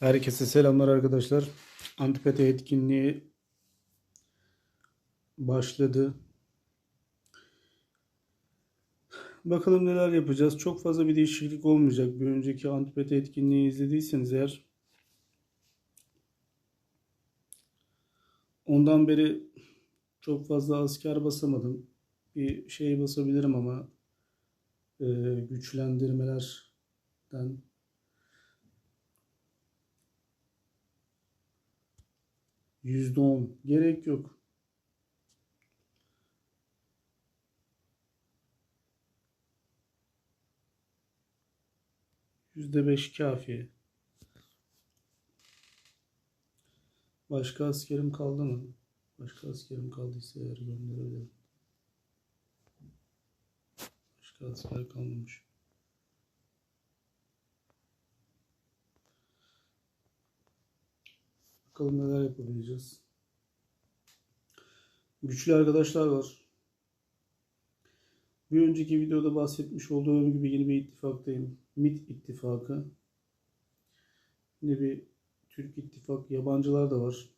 Herkese selamlar arkadaşlar. Antipati etkinliği başladı. Bakalım neler yapacağız. Çok fazla bir değişiklik olmayacak. Bir önceki Antipati etkinliği izlediyseniz eğer ondan beri çok fazla asker basamadım. Bir şey basabilirim ama e, güçlendirmelerden Yüzde on. Gerek yok. Yüzde beş kafi. Başka askerim kaldı mı? Başka askerim kaldıysa eğer gönderebilirim. Başka asker kalmamış. Bakalım neler yapabileceğiz. Güçlü arkadaşlar var. Bir önceki videoda bahsetmiş olduğum gibi yeni bir ittifaktayım. MIT ittifakı. Yine bir Türk ittifak. Yabancılar da var.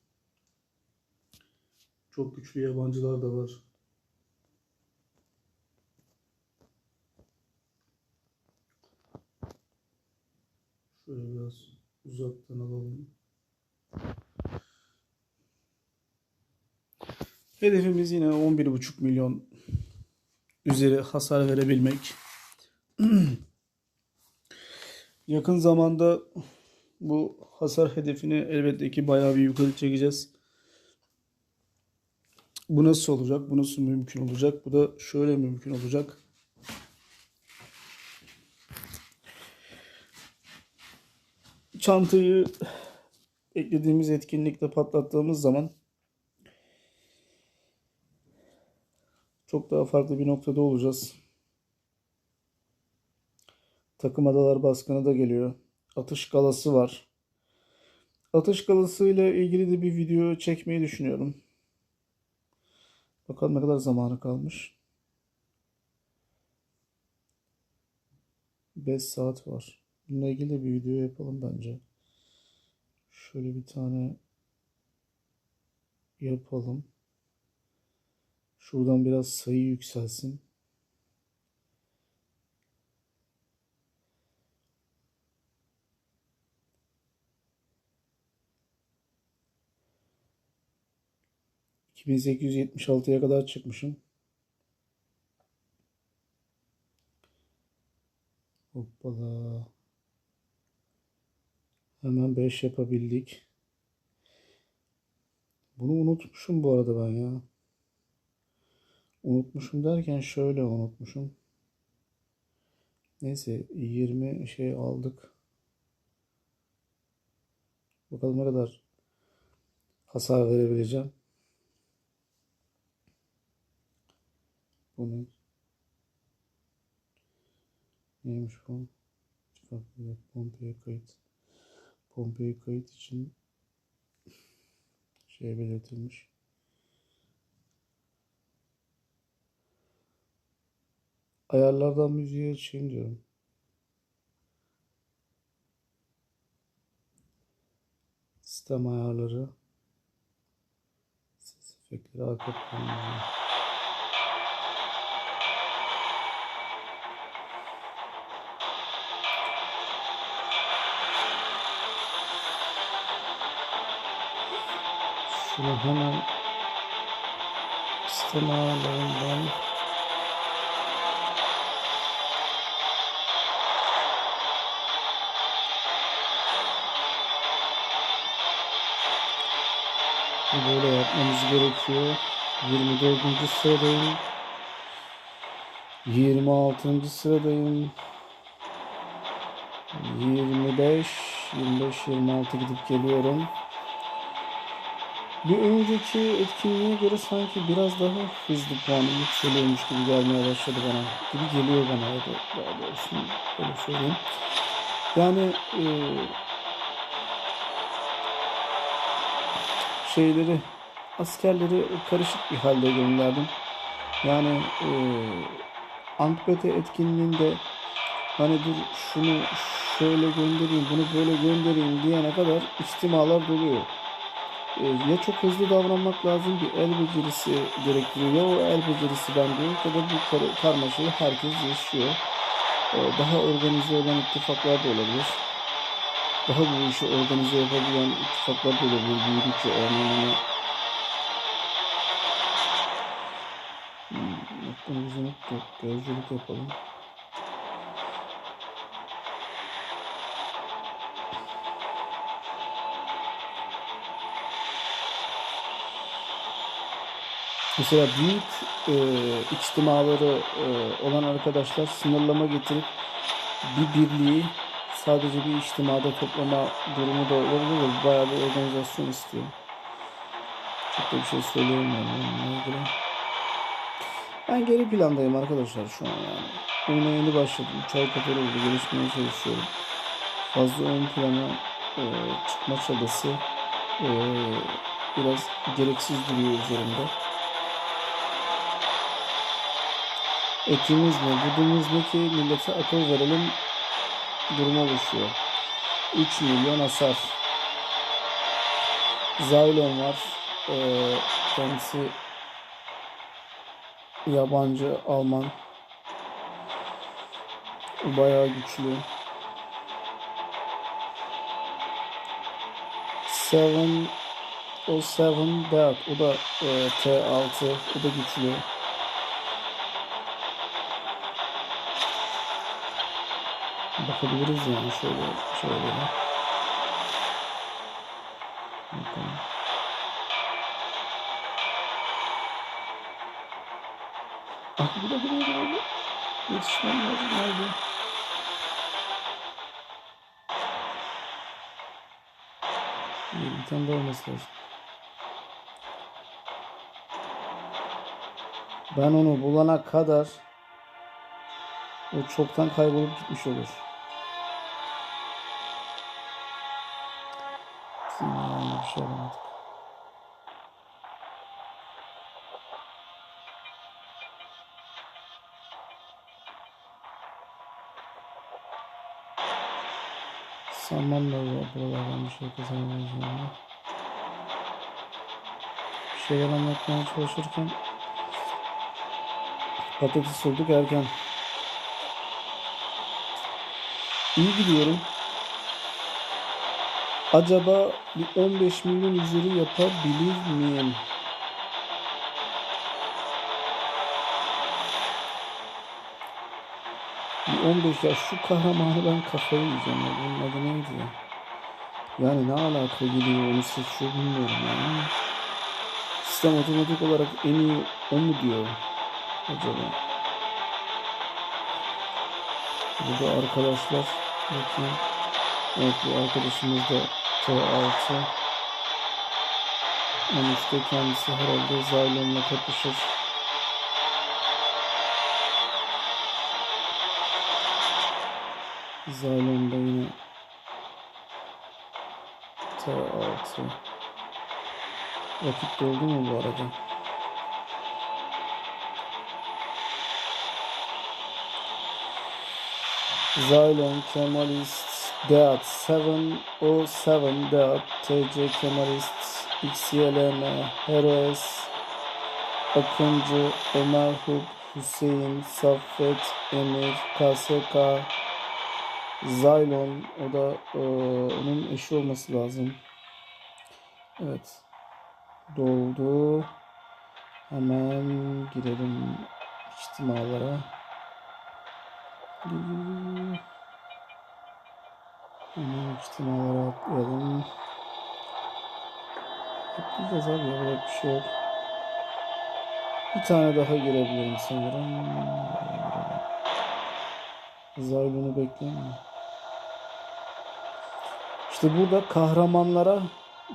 Çok güçlü yabancılar da var. Şöyle biraz uzaktan alalım. Hedefimiz yine 11,5 milyon üzeri hasar verebilmek. Yakın zamanda bu hasar hedefini elbette ki bayağı bir yukarı çekeceğiz. Bu nasıl olacak? Bu nasıl mümkün olacak? Bu da şöyle mümkün olacak. Çantayı eklediğimiz etkinlikle patlattığımız zaman çok daha farklı bir noktada olacağız. Takım adalar baskını da geliyor. Atış galası var. Atış galası ile ilgili de bir video çekmeyi düşünüyorum. Bakalım ne kadar zamanı kalmış. 5 saat var. Bununla ilgili bir video yapalım bence. Şöyle bir tane yapalım. Şuradan biraz sayı yükselsin. ...2876'ya kadar çıkmışım. Hoppala. Hemen 5 yapabildik. Bunu unutmuşum bu arada ben ya. Unutmuşum derken şöyle unutmuşum. Neyse 20 şey aldık. Bakalım ne kadar hasar verebileceğim. Bu ne? Neymiş bu? Pompeye kayıt. Pompeye kayıt için şey belirtilmiş. Ayarlardan müziğe açayım diyorum. Sistem ayarları. Ses efektleri arka planları. Şunu hemen sistem ayarlarından Böyle yapmamız gerekiyor. 24. sıradayım. 26. sıradayım. 25, 25, 26 gidip geliyorum. Bir önceki etkinliğe göre sanki biraz daha hızlı puanı yükseliyormuş gibi gelmeye başladı bana. Gibi geliyor bana ya da daha doğrusu öyle söyleyeyim. Yani e, şeyleri askerleri karışık bir halde gönderdim. Yani e, Antipete etkinliğinde hani dur şunu şöyle göndereyim, bunu böyle göndereyim diyene kadar içtimalar doluyor. Ee, ya çok hızlı davranmak lazım, bir el becerisi gerektiriyor. Ya o el becerisi bende yok ya da bu kar- karmaşayı herkes yaşıyor. Ee, daha organize olan ittifaklar da olabilir. Daha bu işi organize yapabilen ittifaklar da olabilir. Büyüdükçe hani hmm, noktamızı unuttuk. Gözcülük yapalım. Mesela büyük e, içtimaları e, olan arkadaşlar sınırlama getirip bir birliği sadece bir içtimada toplama durumu da olabilir. Bayağı bir organizasyon istiyor. Çok da bir şey söyleyemiyorum bununla ilgili. Ben geri plandayım arkadaşlar şu an yani. Oyuna yeni başladım. Çay kadar oldu. Gelişmeye çalışıyorum. Fazla ön plana e, çıkma çabası e, biraz gereksiz duruyor üzerimde. Etimiz ne, budumuz ne ki millete akıl verelim durumu oluşuyor. 3 milyon hasar. Zaylon var. Ee, kendisi yabancı Alman. Bayağı güçlü. Seven o Seven Death. O da e, T6. O da güçlü. Bakabiliriz yani şöyle şöyle. Bakalım. Ah bu da buraya geldi. Yetişmem lazım. Nerede? Bir tane daha olması lazım. Ben onu bulana kadar o çoktan kaybolup gitmiş olur. Sanmam da bu buralardan bir şey kazanamayacağım. Bir şeyler anlatmaya çalışırken patates olduk erken. İyi gidiyorum. Acaba bir 15 milyon üzeri yapabilir miyim? 15 ya şu kahramanı ben kafayı yiyeceğim ya. Bunun adı neydi ya? Yani ne alaka geliyor onu seçiyor bilmiyorum yani. Sistem otomatik olarak en iyi o mu diyor acaba? Burada arkadaşlar bakayım. Evet bu arkadaşımız da T6. En üstte kendisi herhalde Zylon'la kapışır. Zylon da yine T6. Vakit doldu mu bu arada? Zylon, Kemalist, Deat 707 Deat, TC Kemalist, XYLM, Heres, Akıncı, Ömer Hub, Hüseyin, Saffet, Emir, KSK, Zylon, o da e, onun eşi olması lazım. Evet. Doldu. Hemen girelim içtimalara. Hemen içtimalara atlayalım. Atlayacağız abi yapacak bir şey yok. Bir tane daha girebilirim sanırım. Zaylon'u bekleyeyim İşte burada kahramanlara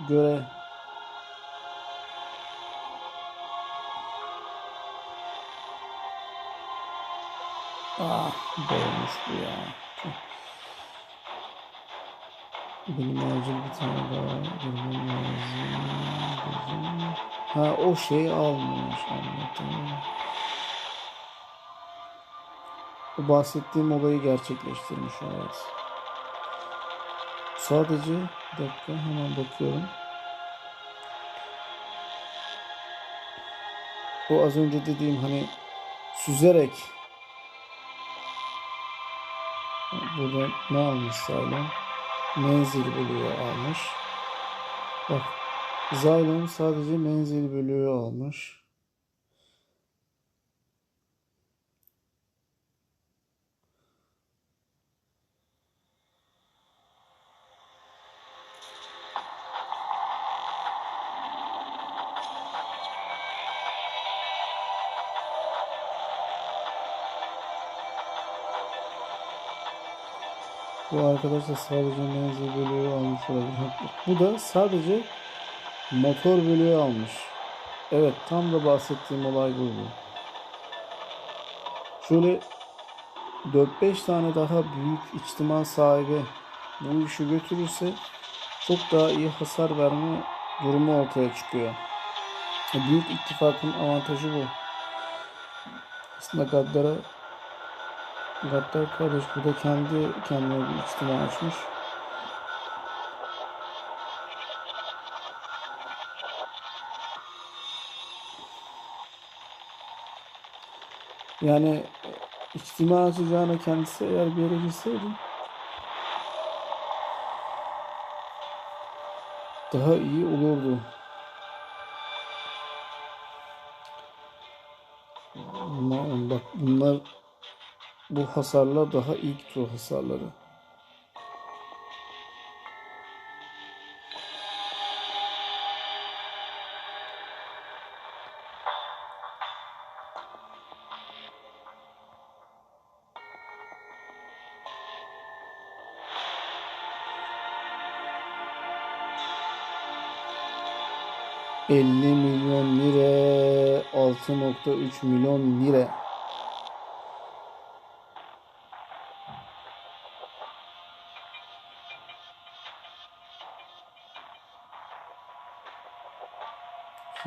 göre Ah dolmuş bu ya. Benim acil bir tane daha girmem lazım. Ha o şeyi almış anladım. bu bahsettiğim olayı gerçekleştirmiş evet. Sadece bir dakika hemen bakıyorum. O az önce dediğim hani süzerek burada ne almış Zaylon? Menzil bölüğü almış. Bak Zaylon sadece menzil bölüğü almış. Bu arkadaş da sadece menzil bölüğü almış olabilir. Bu da sadece motor bölüğü almış. Evet tam da bahsettiğim olay buydu. Şöyle 4-5 tane daha büyük içtima sahibi bu işi götürürse çok daha iyi hasar verme durumu ortaya çıkıyor. Büyük ittifakın avantajı bu. Aslında Gaddar'a Gaddar kardeş bu kendi kendine bir içtima açmış. Yani içtima açacağına kendisi eğer bir yere gitseydi daha iyi olurdu. Bak bunlar bu hasarlar daha ilk tur hasarları. ...50 milyon lira... ...6.3 milyon lira...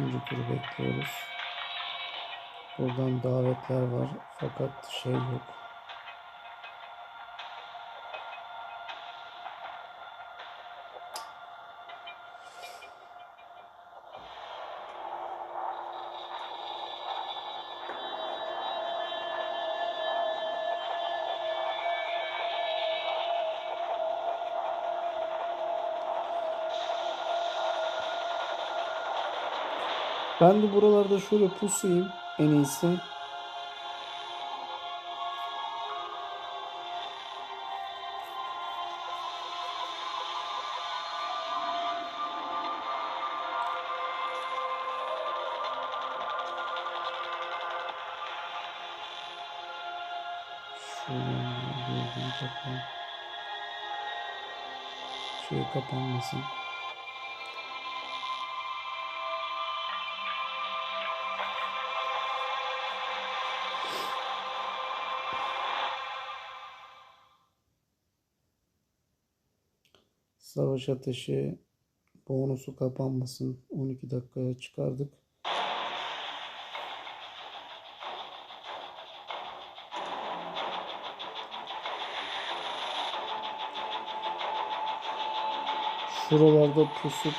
İkinci turu bekliyoruz. Buradan davetler var fakat şey yok. Ben de buralarda şöyle pusayım en iyisi. Şöyle kapanmasın. Savaş ateşi bonusu kapanmasın. 12 dakikaya çıkardık. Şuralarda pusup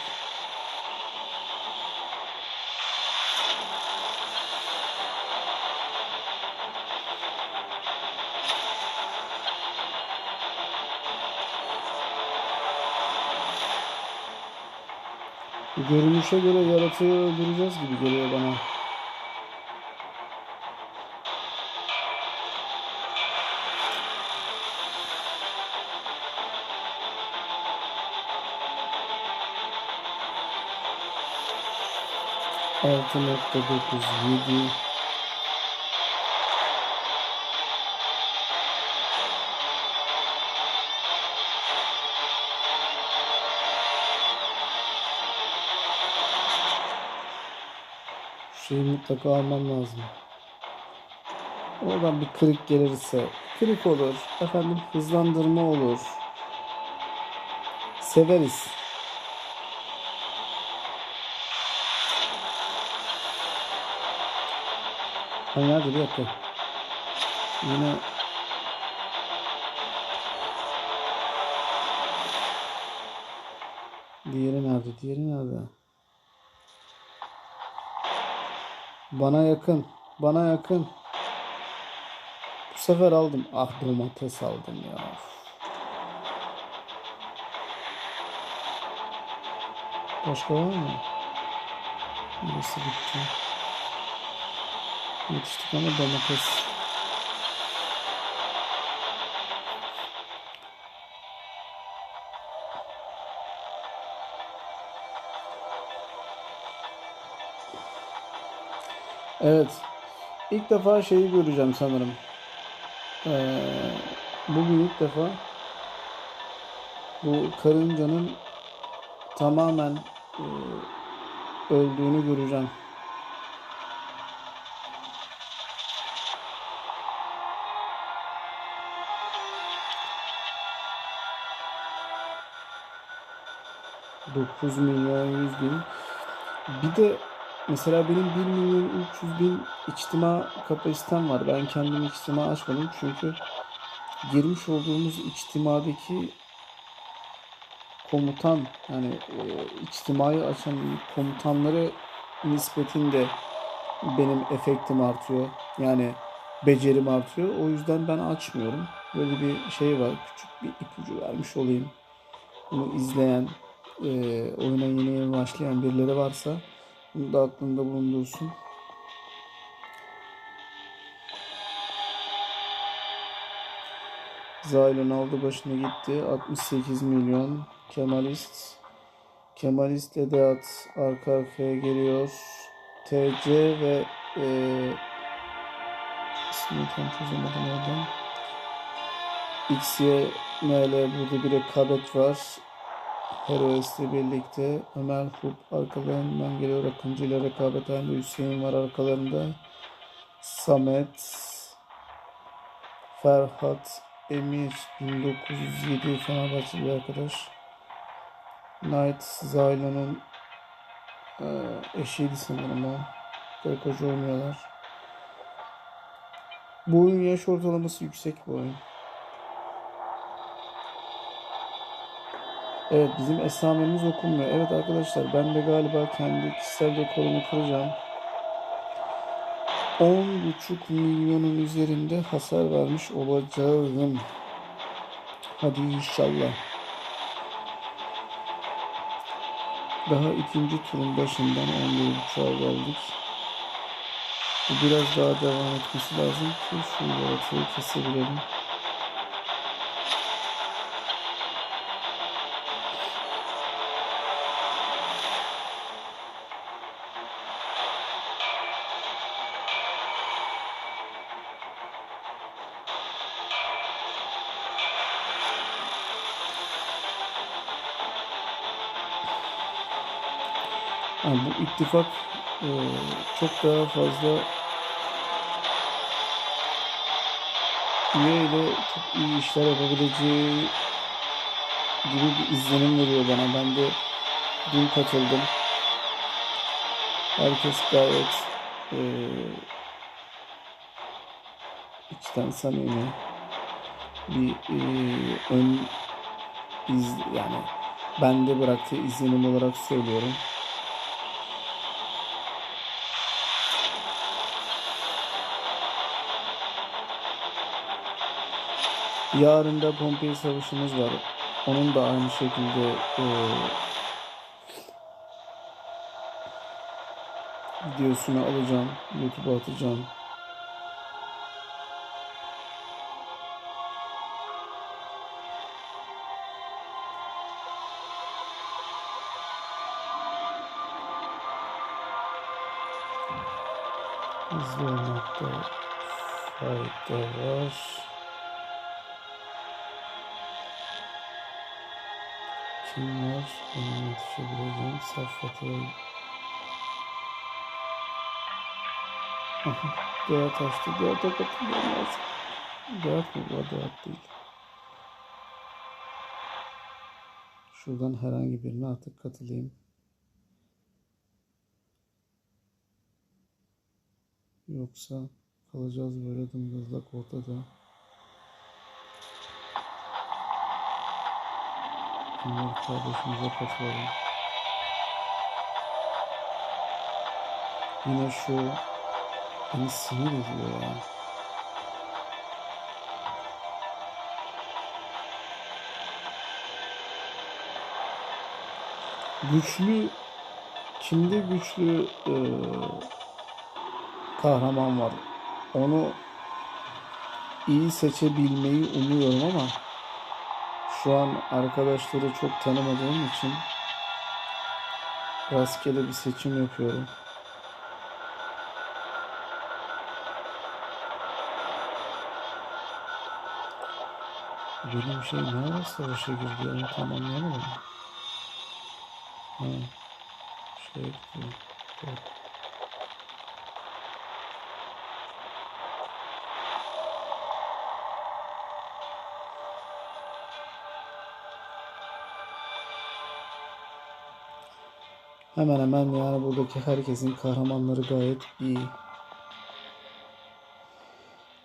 görünüşe göre yaratığı öldüreceğiz gibi geliyor bana. Altı nokta dokuz yedi. şeyi mutlaka almam lazım. Oradan bir kırık gelirse kırık olur. Efendim hızlandırma olur. Severiz. Ha nerede bir dakika. Yine Diğeri nerede? Diğeri nerede? Bana yakın. Bana yakın. Bu sefer aldım. Ah domates aldım ya. Başka var mı? Burası bitti. Yetiştik ama domates. Evet. İlk defa şeyi göreceğim sanırım. Ee, bugün ilk defa bu karıncanın tamamen e, öldüğünü göreceğim. Dokuz milyon yüz bin. Bir de mesela benim 1 milyon 300 bin içtima kapasitem var. Ben kendim içtima açmadım çünkü girmiş olduğumuz içtimadaki komutan yani e, açan komutanları nispetinde benim efektim artıyor. Yani becerim artıyor. O yüzden ben açmıyorum. Böyle bir şey var. Küçük bir ipucu vermiş olayım. Bunu izleyen, e, oyuna yeni başlayan birileri varsa bunu da aklında bulundursun. Zaylon aldı başını gitti. 68 milyon. Kemalist. Kemalist Edat arka arkaya geliyor. TC ve e, ismini tam çözemedim oradan. XYML burada bir rekabet var. Heroes'le birlikte Ömer Hub arkalarından geliyor. Akıncı ile rekabet halinde Hüseyin var arkalarında. Samet, Ferhat, Emir 1907 Fenerbahçeli arkadaş. Knight Zaylon'un e, eşiydi sanırım o. Karı oynuyorlar. Bu oyun yaş ortalaması yüksek bu oyun. Evet bizim esamemiz okunmuyor. Evet arkadaşlar ben de galiba kendi kişisel rekorumu kıracağım. 10,5 milyonun üzerinde hasar vermiş olacağım. Hadi inşallah. Daha ikinci turun başından 11.5'a geldik. Biraz daha devam etmesi lazım ki şu yaratığı kesebilelim. İttifak e, çok daha fazla üye ile çok iyi işler yapabileceği gibi bir izlenim veriyor bana. Ben de dün katıldım. Herkes gayet e, içten samimi bir e, ön iz yani bende bıraktığı izlenim olarak söylüyorum. Yarın da Pompei Savaşı'mız var. Onun da aynı şekilde e, videosunu alacağım. YouTube'a atacağım. İzlemekte fayda var. Kim var? Benim yetişebileceğim Saffet'e. Aha, Deat açtı. Deat'a katılmam lazım. Deat bu? Deat değil. Şuradan herhangi birine artık katılayım. Yoksa kalacağız böyle dımdızlak ortada. Şunları kardeşimize katılalım. Yine şu beni sinir ediyor ya. Güçlü kimde güçlü e, kahraman var. Onu iyi seçebilmeyi umuyorum ama şu an arkadaşları çok tanımadığım için rastgele bir seçim yapıyorum. Benim şey ne ara savaşa girdi onu tam anlayamadım. Ha, şey gidiyor. Hemen hemen yani buradaki herkesin kahramanları gayet iyi.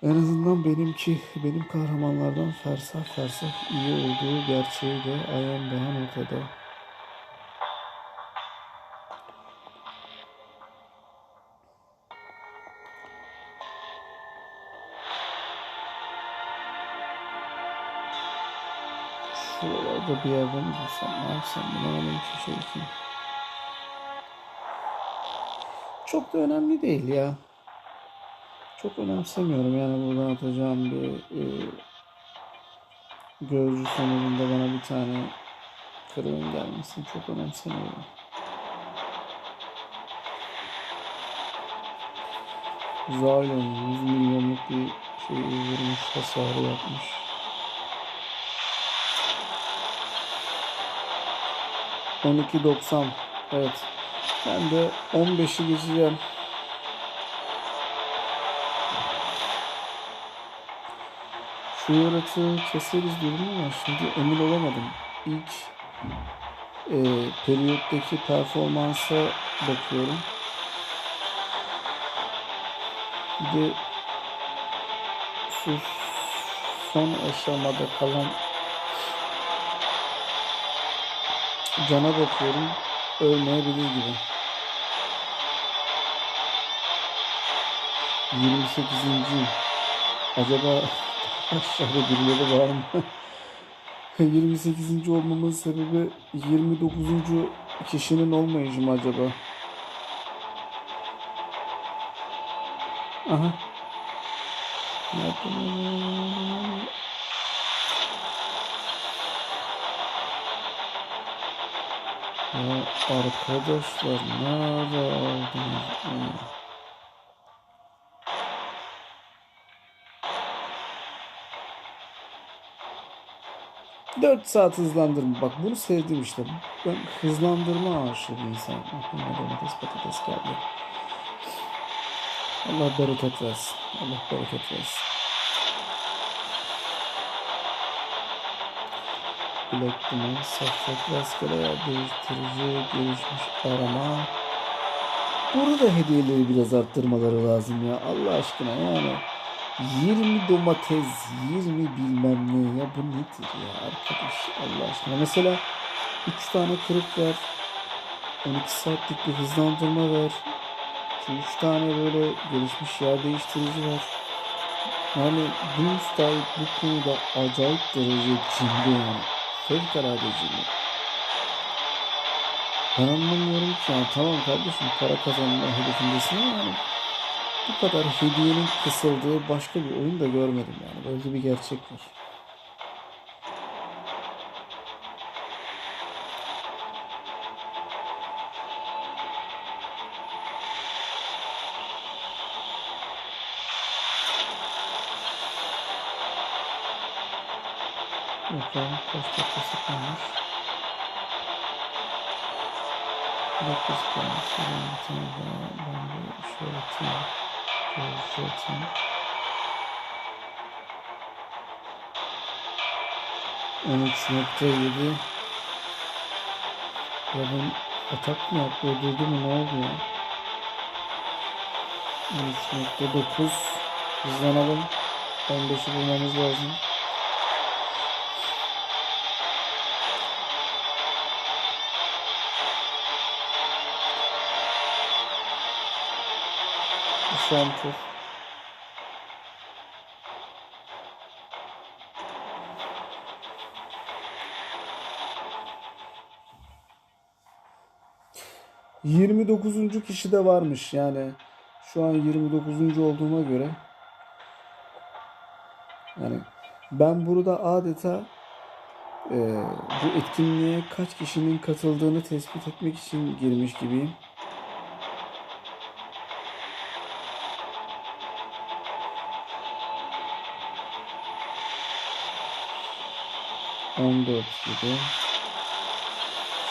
En azından benimki, benim kahramanlardan fersah fersah iyi olduğu gerçeği de ayan beyan ortada. Şuralarda bir yerde mi bulsam, ne yapsam bilemedim ki şey ki. Çok da önemli değil ya. Çok önemsemiyorum yani buradan atacağım bir e, gözcü sonucunda bana bir tane kırığın gelmesini çok önemsemiyorum. Zaylon 100 milyonluk bir şey vurmuş hasarı yapmış. On iki doksan. Evet. Ben de 15'i geçeceğim. Şu yaratığı keseriz diyorum ama şimdi emin olamadım. İlk e, periyottaki performansa bakıyorum. Bir de şu son aşamada kalan cana bakıyorum. Ölmeyebilir gibi. 28. Acaba aşağıda birileri var mı? 28. olmamın sebebi 29. kişinin olmayışı mı acaba? Aha. Nerede? Arkadaşlar nerede aldınız? Dört saat hızlandırma. Bak bunu sevdim işte. Ben hızlandırma aşığı bir insan. Aklıma domates patates geldi. Allah bereket versin. Allah bereket versin. Black Diamond, safsak rastgele değiştirici, gelişmiş arama. Burada hediyeleri biraz arttırmaları lazım ya. Allah aşkına yani. 20 domates, 20 bilmem ne ya bu nedir ya arkadaş Allah aşkına. Mesela 3 tane kırık ver. 12 saatlik bir hızlandırma ver. 3 tane böyle gelişmiş yer değiştirici var. Yani bu müstahit bu konuda acayip derece cimri yani. Fevkalade cimri. Ben anlamıyorum ki yani tamam kardeşim para kazanma hedefindesin ama yani bu kadar hediyenin kısıldığı başka bir oyun da görmedim yani. Böyle bir gerçek var. Bakalım kaç dakikası kalmış. Dakikası kalmış. Şuradan bir tane daha ben bir şöyle atayım. Şöyle atayım. On nokta. Ya ben atak mı yaptı? Öldürdü mü? Ne oldu ya? 13.9 Hızlanalım. 15'i bulmamız lazım. Son tur. Yirmi dokuzuncu kişi de varmış yani şu an 29. olduğuma göre yani ben burada adeta e, bu etkinliğe kaç kişinin katıldığını tespit etmek için girmiş gibiyim. On dört gibi.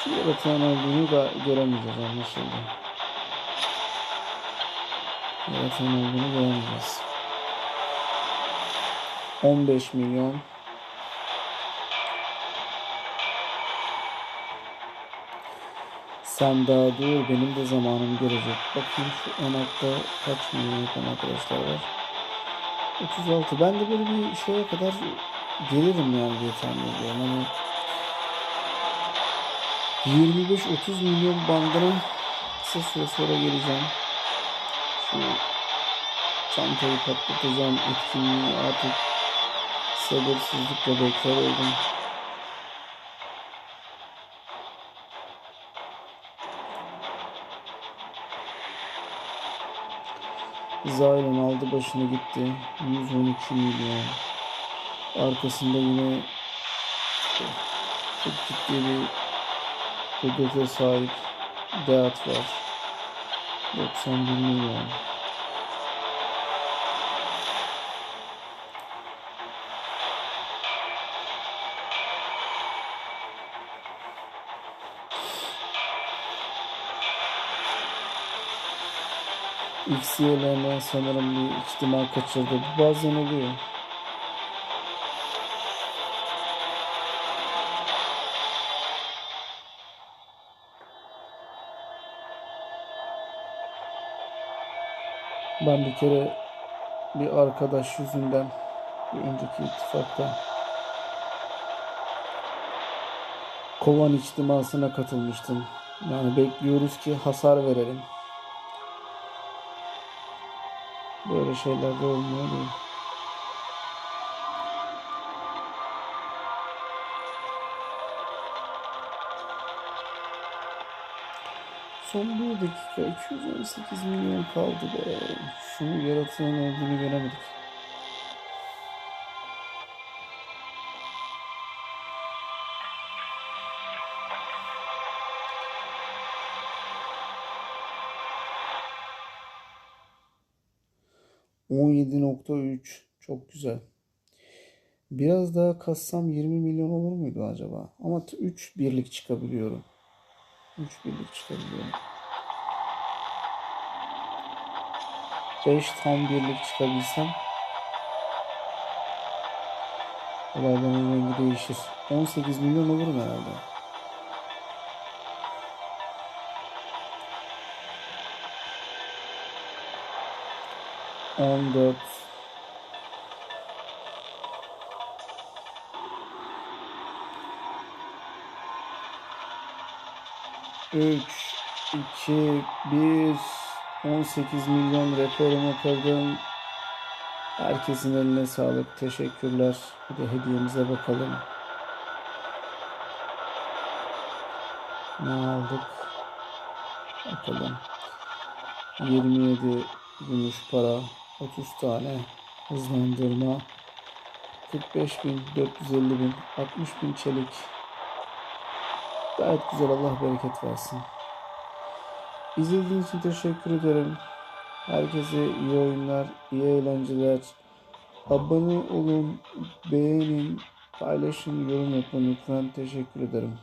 Şu yaratığın olduğunu da göremeyeceğiz anlaşıldı. Yaratığın olduğunu göremeyeceğiz. 15 milyon. Sen daha dur benim de zamanım gelecek. Bakayım şu altta kaç milyon arkadaşlar var. 36. Ben de böyle bir şeye kadar gelirim yani diye tahmin ediyorum. Hani 25-30 milyon bandına kısa süre sonra geleceğim. Şu çantayı patlatacağım etkinliği artık sabırsızlıkla bekler oldum. Zaylon aldı başını gitti. 112 milyon. Arkasında yine çok ciddi bir kudrete sahip Deat var. 91 milyon. XY'lerine sanırım bir ihtimal kaçırdı. Bazen oluyor. Ben bir kere bir arkadaş yüzünden bir önceki ittifakta kovan içtimasına katılmıştım. Yani bekliyoruz ki hasar verelim. Böyle şeyler de olmuyor değil. Son bir dakika 218 milyon kaldı be. Şunu yaratığın olduğunu göremedik. %17.3 çok güzel. Biraz daha kassam 20 milyon olur muydu acaba? Ama 3 birlik çıkabiliyorum. 3 birlik çıkabiliyorum. 5 tam birlik çıkabilsem olayların rengi değişir. 18 milyon olurum herhalde. On dört. Üç, iki, bir, 18 milyon rekorumu kırdım. Herkesin eline sağlık. Teşekkürler. Bir de hediyemize bakalım. Ne aldık? Bakalım. 27 gümüş para. 30 tane hızlandırma. 45 bin, 450 bin, 60 bin çelik. Gayet güzel. Allah bereket versin. İzlediğiniz için teşekkür ederim. Herkese iyi oyunlar, iyi eğlenceler. Abone olun, beğenin, paylaşın, yorum yapın lütfen. Teşekkür ederim.